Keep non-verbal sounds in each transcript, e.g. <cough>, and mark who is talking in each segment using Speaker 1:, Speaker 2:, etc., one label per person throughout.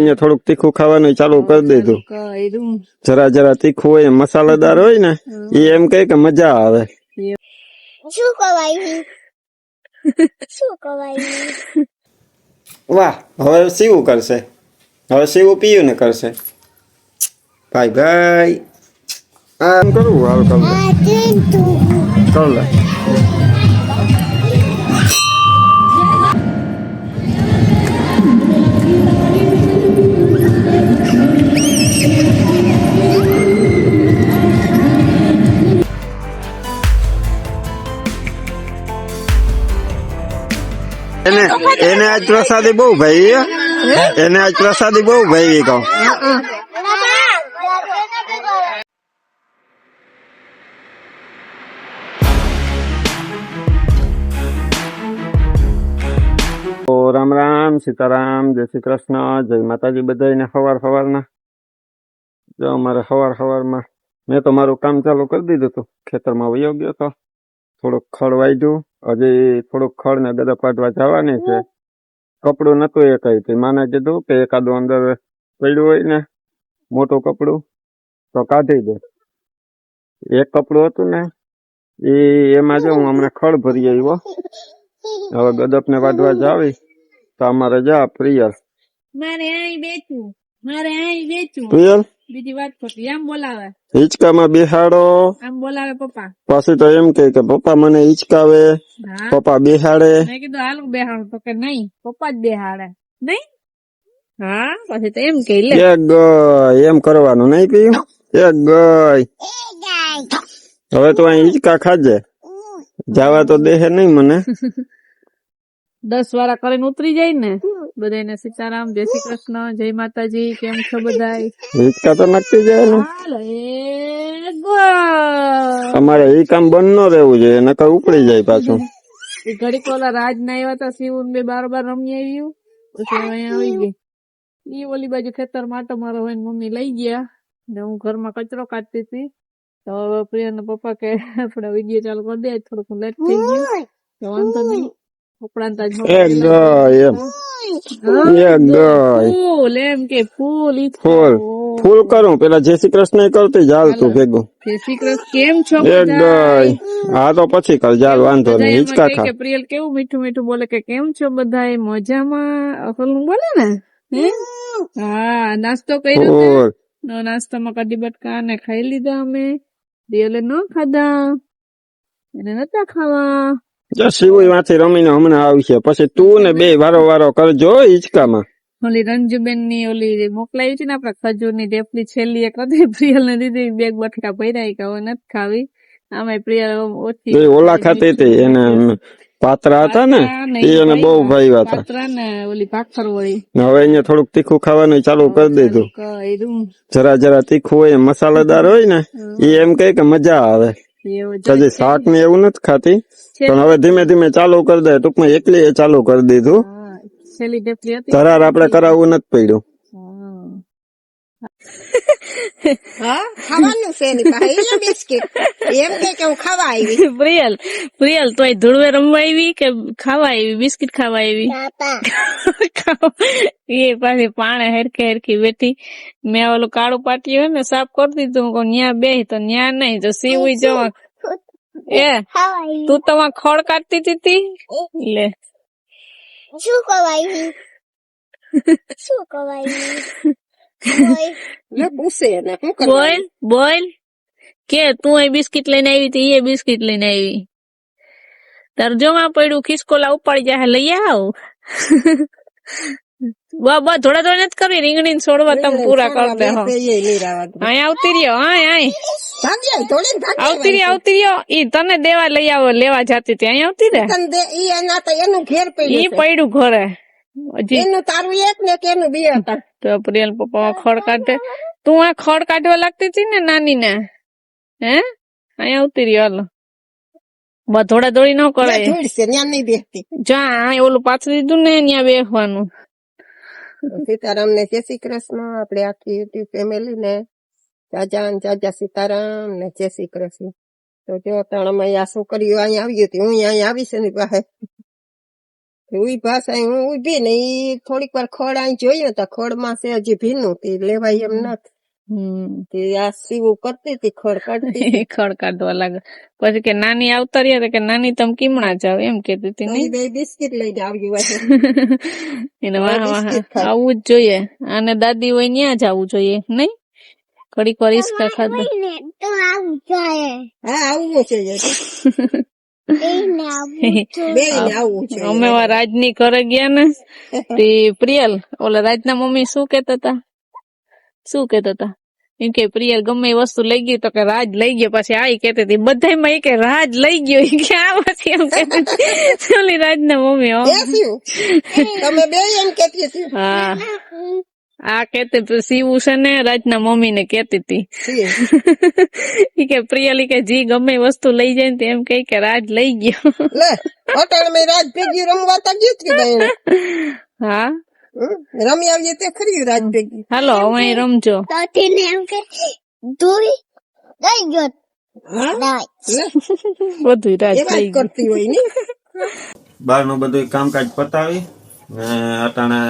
Speaker 1: અહીંયા થોડુંક તીખું ખાવાનું ચાલુ કરી દીધું. જરા જરા તીખું હોય મસાલેદાર હોય ને એ એમ કહે કે મજા આવે.
Speaker 2: શું કવાય? શું કવાય?
Speaker 1: વાહ હવે સીવું કરશે. હવે સીવું પીયું ને કરશે. ભાઈ ભાઈ. આમ કરવું હાલ કર લે
Speaker 2: આ તું
Speaker 1: કર એને એને આજ પ્રસાદી બહુ ભાઈ એને આજ પ્રસાદી બહુ ભાઈ કહું તો. રામ રામ સીતારામ જય શ્રી કૃષ્ણ જય માતાજી બધાને સવાર સવારના જો અમારે સવાર સવારમાં મેં તો મારું કામ ચાલુ કરી દીધું હતું. ખેતરમાં વયો ગયો તો થોડુંક ખડ વાઢ્યું હજી થોડુંક ખડ ને ગદા પાડવા જવાની છે. કપડું નતું એ કઈ માને કીધું કે એકાદું અંદર પડ્યું હોય ને મોટું કપડું તો કાઢી દે. એક કપડું હતું ને એ એમાં જો હું હમણાં ખડ ભરી આવ્યો. હવે ગદપ ને વાઢવા જાવી તો અમારે જા પ્રિયલ
Speaker 3: મારે અહીં બેચું મારે અહીં બેચું
Speaker 1: પ્રિયલ
Speaker 3: બીજી વાત ખોટી. આમ બોલાવે.
Speaker 1: હિચકામાં બિહાડો.
Speaker 3: આમ બોલાવે પપ્પા.
Speaker 1: પાછું તો એમ કે કે પપ્પા મને હિચકાવે. પપ્પા બિહાડે.
Speaker 3: મેં કીધું હાલ બેહાડું. તો કે નહીં પપ્પા જ બેહાડે. નહીં? હા. પછી તો એમ કે લે.
Speaker 1: એ ગઈ. એમ કરવાનું નહીં પીયું? એ ગઈ. હવે તો અહીં હિચકા ખાજે. જવા તો દેહે નહીં મને. <laughs>
Speaker 3: દસ વાળા કરીને ઉતરી જાય ને. બધાને સીતારામ જય શ્રી કૃષ્ણ જય માતાજી કેમ છો બધા
Speaker 1: હિચકા તો નાખતી જાય ને.
Speaker 3: તમારે એ
Speaker 1: કામ બંધ ન રહેવું જોઈએ નકર ઉપડી જાય પાછું.
Speaker 3: ઘડીક ઓલા રાજ ના આવ્યા હતા શિવું બે બાર બાર રમી આવ્યું પછી અહીંયા આવી ગઈ. એ ઓલી બાજુ ખેતર માટો મારો હોય મમ્મી લઈ ગયા. ને હું ઘરમાં કચરો કાઢતી હતી. તો પ્રિયાના પપ્પા કે આપણે વીડિયો ચાલુ કરી દે થોડુંક લેટ થઈ ગયું. તો વાંધો નહીં.
Speaker 1: ઉપરાંત એમ.
Speaker 3: ફૂલ એમ કે ફૂલ
Speaker 1: ફૂલ. ફૂલ કરું. પેલા જય શ્રી કૃષ્ણ કરતી જાલ તું ભેગું.
Speaker 3: જય શ્રી કૃષ્ણ કેમ છો
Speaker 1: હા તો પછી કર જાલ વાંધો નહીં હિચકા ખા
Speaker 3: પ્રિયલ કેવું મીઠું મીઠું બોલે કે કેમ છો બધા? મજામાં અસલનું બોલે ને? હે? નાસ્તો કર્યો નો નાસ્તામાં કઢી બટકા ને ખાઈ લીધા અમે. પ્રિયલે ન ખાધા. એને નતા ખાવા.
Speaker 1: જો શિવું માંથી રમીને હમણાં આવશે પછી તું ને બે વારો વારો કરજો હિંચકામાં
Speaker 3: ઓલી રંજુબેનની ઓલી મોકલાવી છે ને આપડે ખજૂરની ઢેપલી છેલ્લી એક હતી પ્રિયલ ને દીધી બેગ બટકા ભર્યા કે હવે નથી ખાવી. આમાં પ્રિયલ ઓછી
Speaker 1: ઓલા ખાતી હતી એને પાત્રા હતા ને એને બહુ ભાવ્યા હતા.
Speaker 3: પાત્રા ને ઓલી ભાખર વળી.
Speaker 1: હવે અહીંયા થોડુંક તીખું ખાવાનું ચાલુ કરી દીધું. જરા જરા તીખું હોય મસાલેદાર હોય ને એ એમ કહે કે મજા આવે. હજી શાક ને એવું નથી ખાતી. પણ હવે ધીમે ધીમે ચાલુ કરી દે. ટૂંકમાં એકલી એ ચાલુ કરી દીધું.
Speaker 3: હા, છેલ્લી ઢેફલી હતી.
Speaker 1: ધરાર આપણે કરાવવું નથી પડ્યું.
Speaker 3: હા.
Speaker 4: હા ખાવાનું છે એની પાસે. એટલે બિસ્કિટ. એમ કે કે હું ખાવા આવી.
Speaker 3: પ્રિયલ પ્રિયલ તોય ધૂળવે રમવા આવી કે ખાવા આવી? બિસ્કિટ ખાવા આવી? એ પાછી પાણે હેરખે હેરખી બેઠી. મેં ઓલું કાળું પાટિયું હોય ને સાફ કરી દીધું. હું કહું ન્યા બે તો ન્યા નહીં તો સીવું જવા એ તું તો વાં ખડ કાઢતી હતી લે.
Speaker 2: શું કવાય શું કવાય
Speaker 4: લે પૂછે એને શું
Speaker 3: બોલ બોલ. કે તું એ બિસ્કિટ લઈને આવી તી એ બિસ્કિટ લઈને આવી. તાર જોમાં પડ્યું ખિસકોલા ઉપાડી જાય લઈ આવ. બા બા થોડા થોડા નથી કરવી? રીંગણી ને છોડવા તમે પૂરા કર દે હો.
Speaker 4: એ લીરાવાનું
Speaker 3: અહીં આવતી રહ્યો હા
Speaker 4: ને
Speaker 3: આવતી રહ્યો આવતી રહ્યો. ઈ તને દેવા લઈ આવો લેવા જાતી હતી. અહીં આવતી
Speaker 4: ઈ એના ઘેર
Speaker 3: ઈ
Speaker 4: પડ્યું
Speaker 3: ઘરે.
Speaker 4: એનું તારું એક ને એનું બે હતા.
Speaker 3: તો પ્રિયલ પપ્પા ખડ કાઢે તું આ ખડ કાઢવા લાગતી હતી ને નાની ને હે? અહીં આવતી રહ્યો હાલો. બા થોડા દોડી ન કરાય.
Speaker 4: ત્યાં
Speaker 3: જા ઓલું પાછળ દીધું ને ત્યાં બેસવાનું
Speaker 4: સીતારામ ને જય શ્રી કૃષ્ણ. આપણે આખી યુટ્યુબ ફેમિલી ને જાજા ને જાજા સીતારામ ને જય શ્રી કૃષ્ણ. તો જો ત્રણ અમે શું કર્યું અહીંયા આવી હતી, હું અહીંયા આવીશ ને પાસે. ઉઈ ભાષા હું ઊભી ને થોડીક વાર ખડ અહીં જોઈએ તો ખડમાં છે હજી ભીનું, તે લેવાય એમ નથી.
Speaker 3: હમ
Speaker 4: તે આ સીવું કરતી હતી ખડ કાઢતી
Speaker 3: લાગે. પછી કે નાની આવતા રહ્યા કે નાની તમે કીમણા જાવ એમ કેતી હતી. નહીં
Speaker 4: બે બિસ્કિટ લઈને આવ્યું <laughs>
Speaker 3: એને વાહ વાહ આવવું જ જોઈએ. અને દાદી હોય ત્યાં જ આવવું જોઈએ નહીં? કડીક વાર ઈસકા ખાધું.
Speaker 2: તો આવું જોઈએ.
Speaker 4: હા
Speaker 2: જોઈએ. <laughs>
Speaker 3: અમે વા રાજની ઘરે ગયા ને <laughs> તે પ્રિયલ ઓલા રાજના મમ્મી શું કેતા હતા? શું કેતા હતા એમ કે પ્રિયલ ગમે એ વસ્તુ લઈ ગઈ તો કે રાજ લઈ ગયો પછી આ કેતી હતી. બધામાં એ કે રાજ લઈ ગયો કે આ પછી એમ કેતી. ઓલી રાજના મમ્મી
Speaker 4: તમે બે એમ કેતી હતી?
Speaker 3: હા. આ કેતી સીવું છે ને રાજના મમ્મી ને કેતી હતી કે પ્રિયલી કે જી ગમે વસ્તુ લઈ જાય ને એમ કહે કે રાજ લઈ ગયો.
Speaker 4: રાજ ભેગી રમવા તા ગયું
Speaker 3: હા.
Speaker 4: રમી આવીએ તે ખરી રાત ભેગી.
Speaker 3: હાલો હવે રમજો.
Speaker 2: તો ને એમ કે ધોઈ દઈ ગયો.
Speaker 3: બધું રાત ગયું
Speaker 4: કરતી હોય ને?
Speaker 1: બહારનું બધું કામકાજ પતાવી ને અટાણે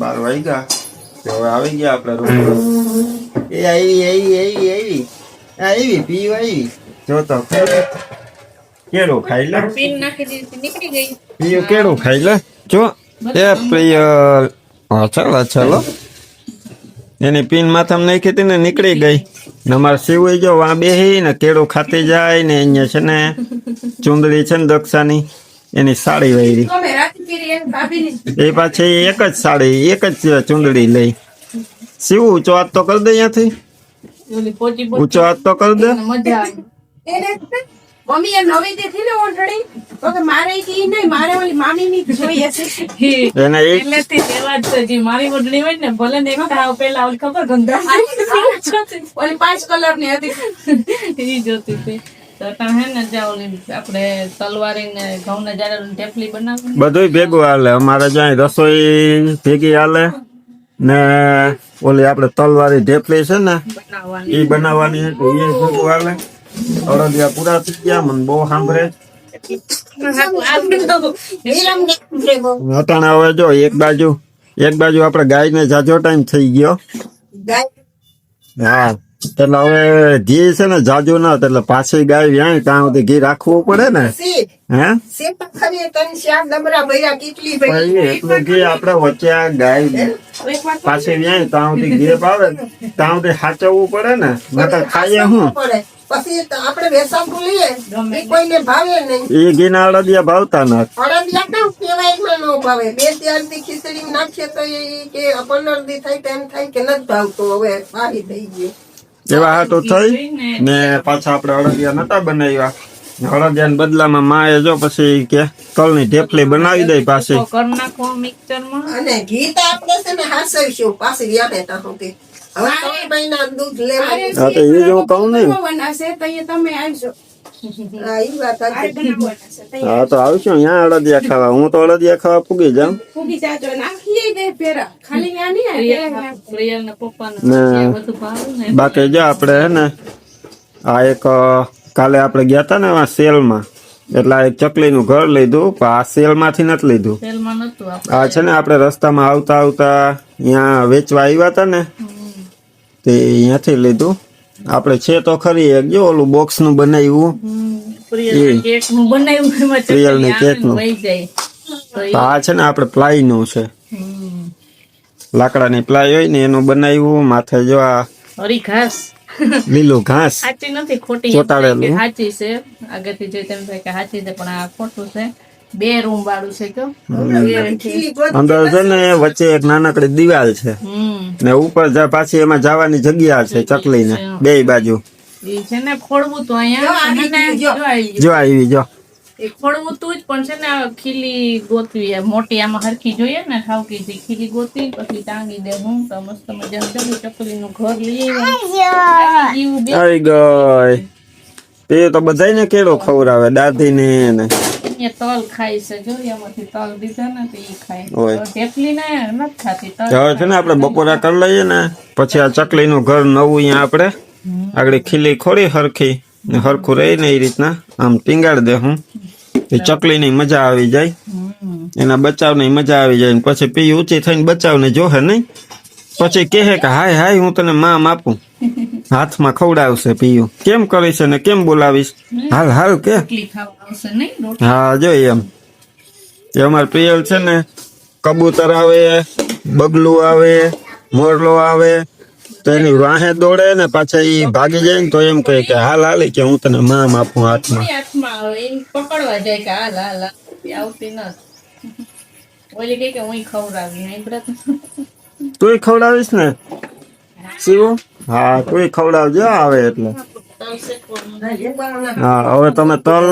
Speaker 1: બાર વાગ્યા. ગયા હવે આવી ગયા આપણે રૂમ એ આવી આવી આવી આવી. આવી પીવ આવી જો તો કેળું ખાઈ લે.
Speaker 3: પીન નાખી દીધી નીકળી ગઈ.
Speaker 1: પીયું કેળું ખાઈ લે. જો એ પ્રિયલ હા ચાલો ચાલો. એની પીન માથામાં નાખી હતી ને નીકળી ગઈ. ને અમારે શિવ જો વા બેહી ને કેળું ખાતી જાય ને અહીંયા છે ને ચુંદડી છે ને દક્ષાની એની સાડી વાયરી. એ પાછી એક જ સાડી એક જ ચુંદડી લઈ. શિવ ઊંચો હાથ તો કરી દે અહીંયાથી. ઊંચો હાથ તો કરી દે.
Speaker 5: મમ્મી એ નવી દીધી ને ઓઢણી. તો કે મારે ઈ નહીં મારે ઓલી મામી ની જોઈએ છે.
Speaker 1: એને એટલે
Speaker 3: તે દેવા જ જે મારી ઓઢણી હોય ને ભલે ને એક તાવ પેલા ઓલી ખબર ગંગા
Speaker 5: ઓલી પાંચ કલરની હતી.
Speaker 3: ઈ જોતી હતી. તો તમે હે ને જ્યાં ઓલી આપણે તલવારી ને ઘઉં ને જયારે ઢેફલી બનાવે
Speaker 1: બધું ભેગું હાલે. અમારે જ્યાં રસોઈ ભેગી હાલે ને ઓલી આપડે તલવારી ઢેપલી છે ને એ બનાવવાની છે એ ભેગું હાલે. અડદિયા પૂરા થઈ ગયા મને બહુ સાંભળે અટાણે હવે જો એક બાજુ એક બાજુ આપણે ગાયને જાજો ટાઈમ થઈ ગયો હા એટલે હવે ઘી છે ને જાજુ ના એટલે પાછી ગાય વ્યાય ત્યાં સુધી ઘી રાખવું પડે ને
Speaker 4: સી
Speaker 1: હે એટલું ઘી આપણે વચ્ચે ગાય પાછી ત્યાં સુધી ઘી આવે ત્યાં સાચવવું પડે ને નકર ખાઈએ હું.
Speaker 4: પછી આપણે વેસાતું લઈએ કોઈને ભાવે નહીં.
Speaker 1: એ ઘી અડદિયા ભાવતા
Speaker 4: અડદિયા કેમ માં ભાવે? બે દી ખીચડી નાખીએ તો એ કે પંદર દી થાય તેમ થાય કે નથી ભાવતો હવે પાહી થઈ ગયો.
Speaker 1: એવા હાટું થઈ ને પાછા આપણે અડદિયા નતા બનાવ્યા. અડદિયા બદલામાં માએ જો પછી કે તલની ઢેફલી બનાવી દઈ પાછી.
Speaker 3: કર નાખો મિક્સરમાં
Speaker 4: અને ઘી તો આપણે છે ને હાસવીશું પાછી ત્યાં સુધી હવે મહિના દૂધ લેવાનું.
Speaker 1: હા તો એ જ કહું નહીં
Speaker 5: બનાવશે તો અહીંયા તમે આવજો.
Speaker 4: હા
Speaker 1: તો આવશું અહીંયા અડદિયા ખાવા. હું તો અડદિયા ખાવા પૂગી જાઉં.
Speaker 5: જાજો દે ખાલી
Speaker 1: બાકી જો આપણે હે ને આ એક કાલે આપણે ગયા હતા ને આ સેલમાં. એટલે એક ચકલીનું ઘર લીધું પણ આ સેલમાંથી નથી લીધું. આ છે ને આપણે રસ્તામાં આવતા આવતા અહીંયા વેચવા આવ્યા હતા ને તે અહીંયાથી લીધું. આપણે છે તો ખરી એક જો ઓલું બોક્સનું બનાવ્યું પ્રિયલને કેકનું. આ છે ને આપણે પ્લાયનું છે લાકડાની પ્લાય હોય ને એનું બનાવ્યું માથે જો આ
Speaker 3: હરી ઘાસ. <laughs>
Speaker 1: લીલું ઘાસ.
Speaker 3: સાચી નથી ખોટી
Speaker 1: ચોંટાડેલું.
Speaker 3: કે સાચી છે. આગળથી જોઈ તેમ થાય કે સાચી છે પણ આ ખોટું છે. બે રૂમ વાળું છે કયો
Speaker 1: અંદર છે ને વચ્ચે એક નાનકડી દિવાલ છે. ને ઉપર જા પાછી એમાં જવાની જગ્યા છે ચકલીને. બે બાજુ.
Speaker 3: એ છે ને ખોડવું તો અહીંયા. જો આવી.
Speaker 1: જો.
Speaker 3: ખોડવું તું જ પણ છે ને આ ખીલી ગોતવી મોટી આમાં હરખી જોઈએ ને જે ખીલી ગોતી પછી ટાંગી દે હું તો મસ્ત મજાનું જવું ચકલીનું ઘર લઈ આવ્યા. જીવ બે.
Speaker 1: આવી ગઈ. તે તો બધાયને કેળો ખવડાવે દાદી ને ને
Speaker 3: તલ ખાય છે જો એમાંથી તલ દીધા ને તો ઈ ખાય.
Speaker 1: ઓય.
Speaker 3: હવે નથી ખાતી તલ
Speaker 1: છે ને આપણે બપોરા કરી લઈએ ને પછી આ ચકલીનું ઘર નવું અહીંયા આપણે. આગળ ખીલી ખોડી હરખી. ને હરખું રહી ને એ રીતના આમ ટીંગાડ દે હું એ ચકલીની મજા આવી જાય.
Speaker 3: એના
Speaker 1: એના બચાવની મજા આવી જાય ને પછી પી ઊંચી થઈને બચાવને જોહે નહીં. પછી કહે કે હાય હાય હું તને મામ આપું. <laughs> હાથમાં ખવડાવશે પીયું. કેમ કરીશ ને કેમ બોલાવીશ? હાલ હાલ કે. હા જો એમ. એ અમાર પ્રિયલ છે ને કબૂતર આવે બગલું આવે મોરલો આવે તો એની વાહે દોડે ને પાછા એ ભાગી જાય ને તો એમ કહે કે હાલ હાલે કે હું તને મામ આપું હાથમાં.
Speaker 3: હાથમાં પકડવા જાય કે હાલ હાલ. આવતી ઓલી કે હું ખવડાવી
Speaker 1: ખવડાવીશ. ને? શિવો હા તુંય ખવડાવજો આવે એટલે. હા હવે તમે તલ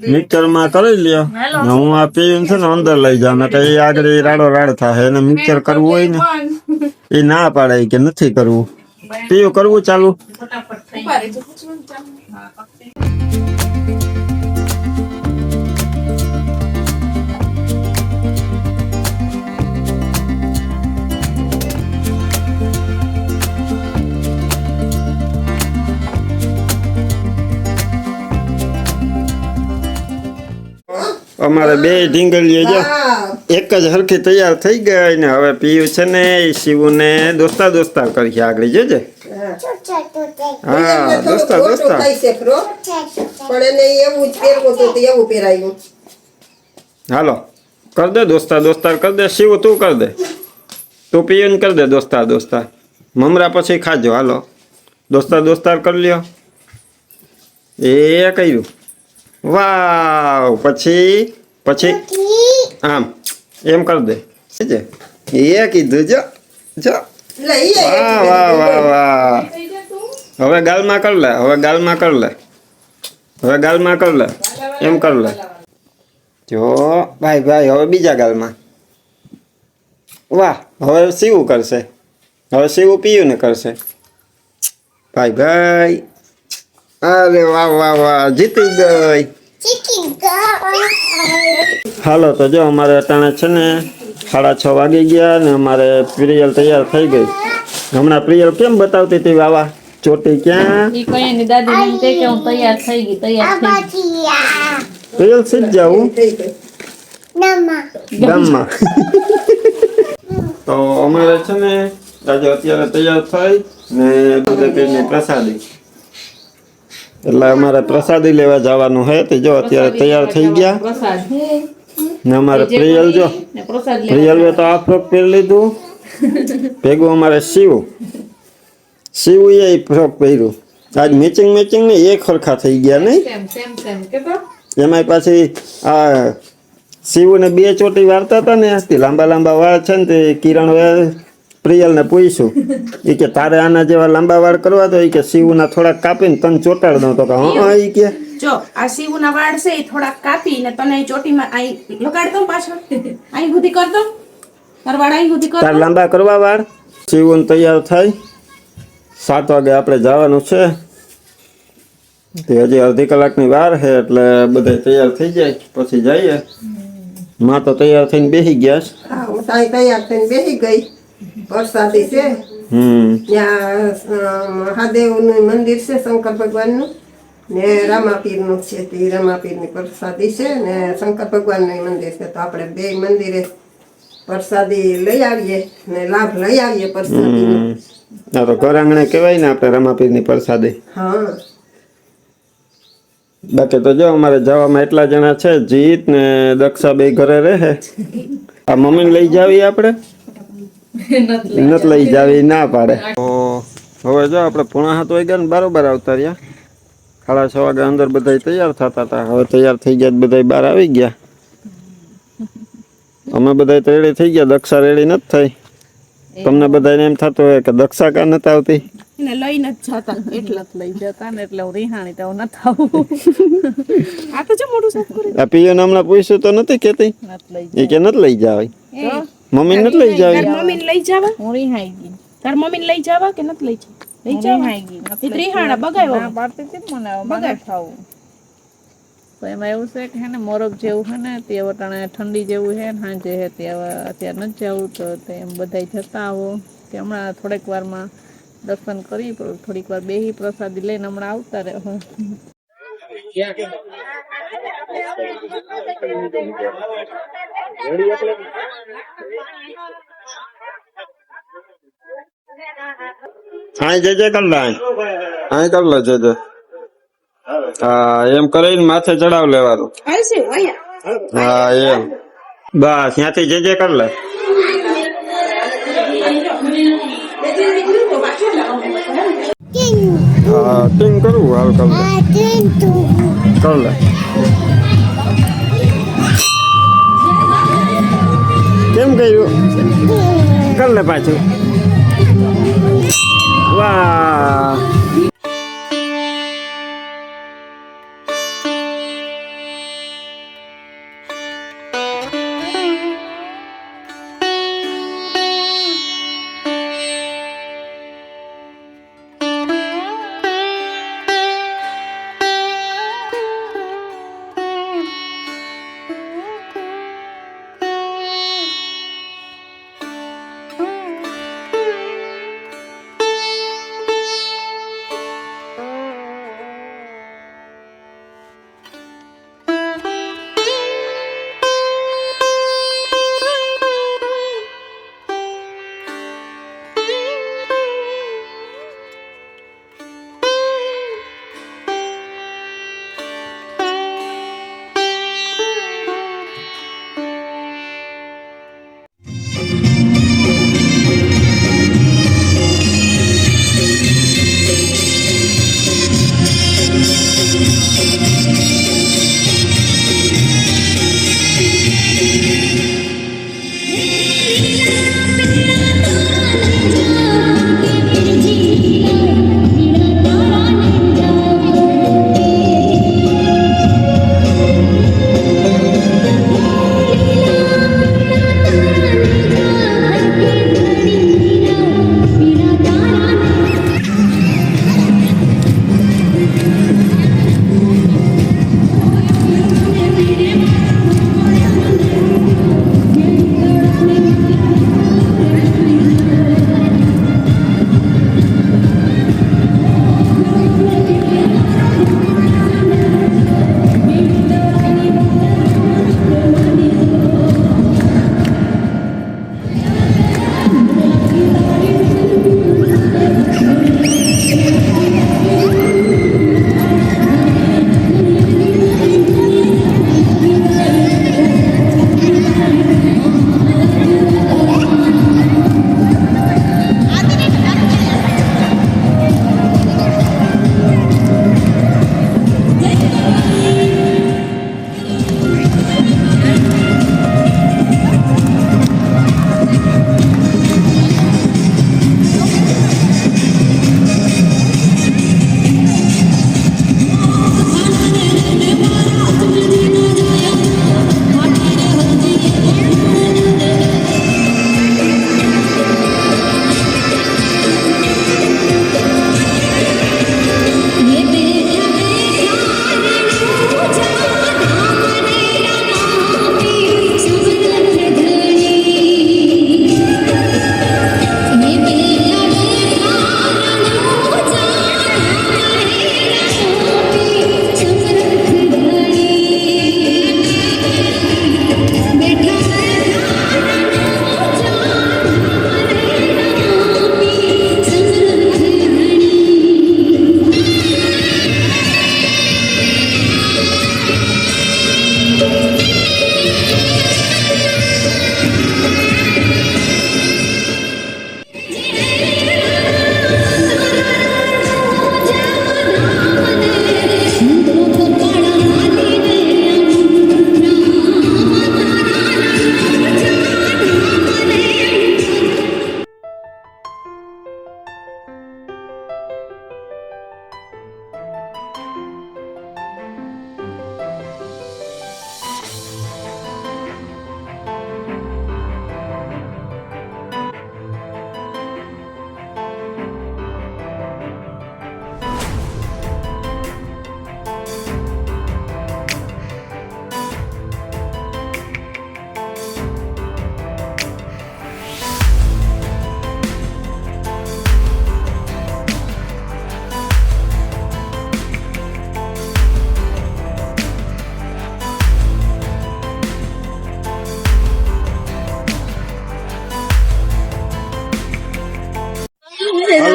Speaker 1: મિક્સરમાં કરી લ્યો હું આ પીવું છે ને અંદર લઈ જાઉં ને એ આગળ રાડો રાડ થાય. એને મિક્સર કરવું હોય ને. એ ના પાડે કે નથી કરવું. તે કરવું ચાલુ. અમારે બે ઢીંગલીઓ જો એક જ હરખી તૈયાર થઈ ગઈ ને હવે પીયું છે ને એ શિવું દોસ્તા દોસ્તા કરી આગળ જોજે. હા દોસ્તા દોસ્તા.
Speaker 4: થાય છે ખરો? પણ એને એવું જ પહેરવું તો એવું પહેરાયું.
Speaker 1: હાલો કર દે દોસ્તા દોસ્તાર કર દે. શિવ તું કર દે. તું પીયું કર દે દોસ્તા દોસ્તાર મમરા પછી ખાજો હાલો. દોસ્તા દોસ્તાર કરી લ્યો. એ કર્યું. વાવ પછી પછી આમ એમ કર દે છે એ કીધું જો જો
Speaker 4: લઈ
Speaker 1: વાહ વાહ વાહ વાહ હવે ગાલમાં કર લે હવે ગાલમાં કર લે હવે ગાલમાં કર લે એમ કર લે જો ભાઈ ભાઈ હવે બીજા ગાલમાં વાહ હવે સીવું કરશે હવે સીવું પીયું ને કરશે ભાઈ ભાઈ અરે વાહ વાહ વાહ જીતી ગઈ. હાલો તો જો અમારે અટાણે છે ને સાડા છ વાગી ગયા ને અમારે પ્રિયલ તૈયાર થઈ ગઈ. હમણાં પ્રિયલ કેમ બતાવતી હતી વાવા? ચોટી ક્યાં?
Speaker 3: ઈ દાદી એમ કે હું તૈયાર થઈ ગઈ તૈયાર થઈ ગઈ.
Speaker 1: પ્રિયલ સીધ જાવું ગામમાં. તો અમારે છે ને આજે અત્યારે તૈયાર થઈ ને બધે પ્રસાદી. એટલે અમારે પ્રસાદી લેવા જવાનું હે તે જો અત્યારે તૈયાર થઈ ગયા.
Speaker 3: પ્રસાદ.
Speaker 1: ને અમારે પ્રિયલ જો
Speaker 3: પ્રિયલ પ્રસાદ
Speaker 1: તો આ ફ્રોક પહેરી લીધું. ભેગું અમારે શિવ. શિવ એ ફ્રોક પહેર્યું. આજ મેચિંગ મેચિંગ ને એક ખરખા થઈ ગયા નહીં?
Speaker 3: સેમ સેમ સેમ કે તો?
Speaker 1: એમાંય પાછી આ શિવને બે ચોટી વારતા હતા ને લાંબા લાંબા વાળ છે ને તે કિરણ પ્રિયલને પૂછ્યું એ કે તારે આના જેવા લાંબા વાળ કરવા તો એ કે શિવના થોડાક કાપીને તને ચોટાડ દઉં તો કે હા એ કે.
Speaker 5: જો આ શિવના વાળ છે એ થોડાક કાપીને તને ચોટીમાં આઈ લગાડ દઉં પાછળ. અહીં સુધી કર દઉં. તાર વાળ આઈ સુધી કર
Speaker 1: તાર લાંબા કરવા વાળ. શિવન તૈયાર થાય. સાત વાગે આપણે જવાનું છે. તે હજી અડધી કલાકની વાર છે એટલે બધા તૈયાર થઈ જાય પછી જઈએ. માં તો તૈયાર થઈને બેસી ગયા છે.
Speaker 4: હા તૈયાર થઈને બેસી ગઈ. વરસાદી છે. ત્યાં મહાદેવ મહાદેવનું મંદિર છે શંકર ભગવાનનું. ને રામાપીરનું છે તે રામાપીરની પ્રસાદી છે ને શંકર ભગવાનનું મંદિર છે. તો આપણે બે મંદિરે પ્રસાદી લઈ આવીએ ને લાભ લઈ આવીએ પ્રસાદીનો.
Speaker 1: હમ. આ તો ઘર આંગણે કહેવાય ને આપણે રમાપીરની પ્રસાદી.
Speaker 4: હા.
Speaker 1: બાકી તો જો અમારે જવામાં એટલા જણા છે જીત ને દક્ષા બે ઘરે રહે. આ મમ્મીને લઈ જાવી આપણે. નથી લઈ જાવી ના પાડે. હવે જો આપણે પૂણા હાથ વાગ્યા ને બરોબર આવતા રહ્યા. સાડા છ વાગ્યા અંદર બધા તૈયાર થતા હતા. હવે તૈયાર થઈ ગયા બધા બહાર આવી ગયા. અમે બધા રેડી થઈ ગયા. દક્ષા રેડી નથી થઈ. તમને બધાને એમ થતું હોય કે દક્ષા કા નથી આવતી?
Speaker 5: એને લઈને જ જતા.
Speaker 3: એટલા જ લઈ જતા ને એટલે હું રિહાણી તો ન થાવું
Speaker 5: આ તો જો મોટું સાફ કરી
Speaker 1: આ પિયોને હમણાં પૂછ્યું તો નથી કેતી? એ કે નથી લઈ જાવી. મમ્મી ને લઈ જાવ?
Speaker 5: મમ્મી ને લઈ જાવ?
Speaker 3: હું રિહાઈ ગઈ
Speaker 5: તાર મમ્મીને લઈ જાવા કે નથી લઈ જાવા? લઈ જાવ?
Speaker 3: રિહાઈ ગઈ
Speaker 5: ત્રિહાણા બગાવ્યો
Speaker 3: ના પાડતી હતી મને હવે ખાવ. તો એમાં એવું છે કે હે ને મોરબ જેવું છે ને તે વટાણે ઠંડી જેવું છે ને સાંજે છે તે અત્યારે નથી જવું તો તે એમ બધાય જતા આવો. કે હમણાં થોડેક વારમાં દર્શન કરી થોડીક વાર બેહી પ્રસાદી લઈને હમણાં આવતા રહે.
Speaker 1: હા જે જે કર લે હા કર લે જે જે હા એમ કરીને માથે ચડાવ લેવાનું. હા એમ. બસ ત્યાંથી જે જે કર લે. હા ટીંગ કરવું હાલ કર લે. કર લે. કેમ કર્યું? કર લે પાછું. વાહ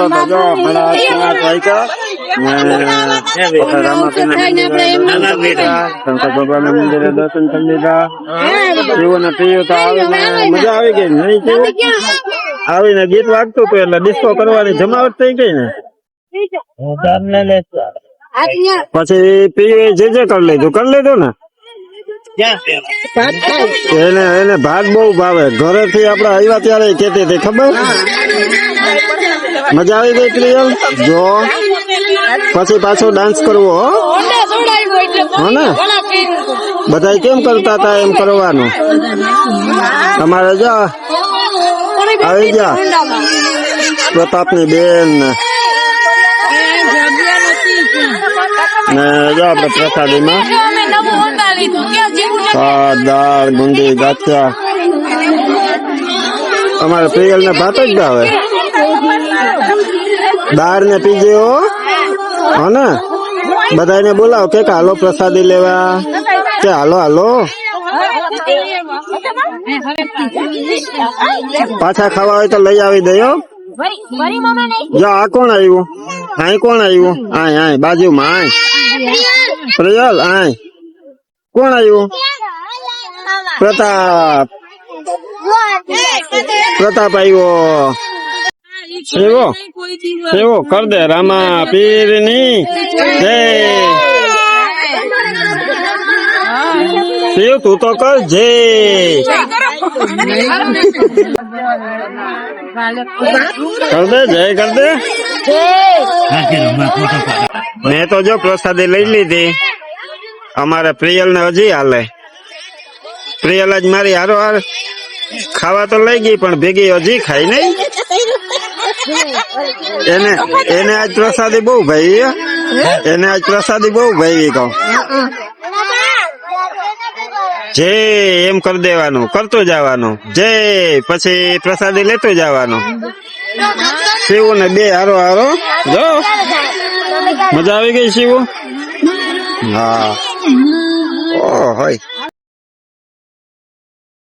Speaker 1: ને મંદિરે દર્શન કરી લીધા. શંકર ભગવાનના મંદિરે દર્શન કરી લીધા. પીવું તો આવીને મજા આવી ગઈ ને નહીં પીવું આવીને ગીત વાગતું હતું એટલે ડિસ્કો કરવાની જમાવટ થઈ ગઈ ને. પછી પીવે જે જે કરી લીધું કરી લીધું ને? એને એને ભાત બહુ ભાવે. ઘરેથી આપડે આવ્યા ત્યારે કેતી હતી ખબર? મજા આવી ગઈ પ્રિયલ જો. પછી પાછો ડાન્સ કરવો હો. હો ને બધા કેમ કરતા હતા એમ કરવાનું? તમારે જા આવી જા પ્રતાપની બેન. ને ને જો આપડે પ્રસાદીમાં. ભાત દાળ ગુંદી ગાંઠિયા અમારે પ્રિયલ ને ભાત જ ભાવે દાળ ને પીજે હો. ને બધાને બોલાવો કે હાલો પ્રસાદી લેવા. કે હાલો હાલો. પાછા ખાવા હોય તો લઈ આવી દયો જો, આ કોણ આવ્યું? આય કોણ આવ્યું? આય આય, બાજુમાં, આય. પ્રિયલ, આય. કોણ આવ્યું? પ્રતાપ. પ્રતાપ આવ્યો એવો એવો કર દે. રામા પીરની. જય. શિવ તું તો કર. જય. કર દે, જય કર દે. મેં તો જો પ્રસાદી લઈ લીધી. અમારે પ્રિયલ ને હજી હાલે. પ્રિયલ જ મારી હારો હાર ખાવા તો લઈ ગઈ, પણ ભેગી હજી ખાઈ નહીં એને એને આજ પ્રસાદી બહુ ભાઈ એને આજ પ્રસાદી બહુ ભાઈ કહું. જે એમ કરી દેવાનું, કરતું જવાનું. જે પછી પ્રસાદી લેતું જવાનું. શિવું ને બે હારો હારો. જો, મજા આવી ગઈ શિવું? હા. ઓ હોય.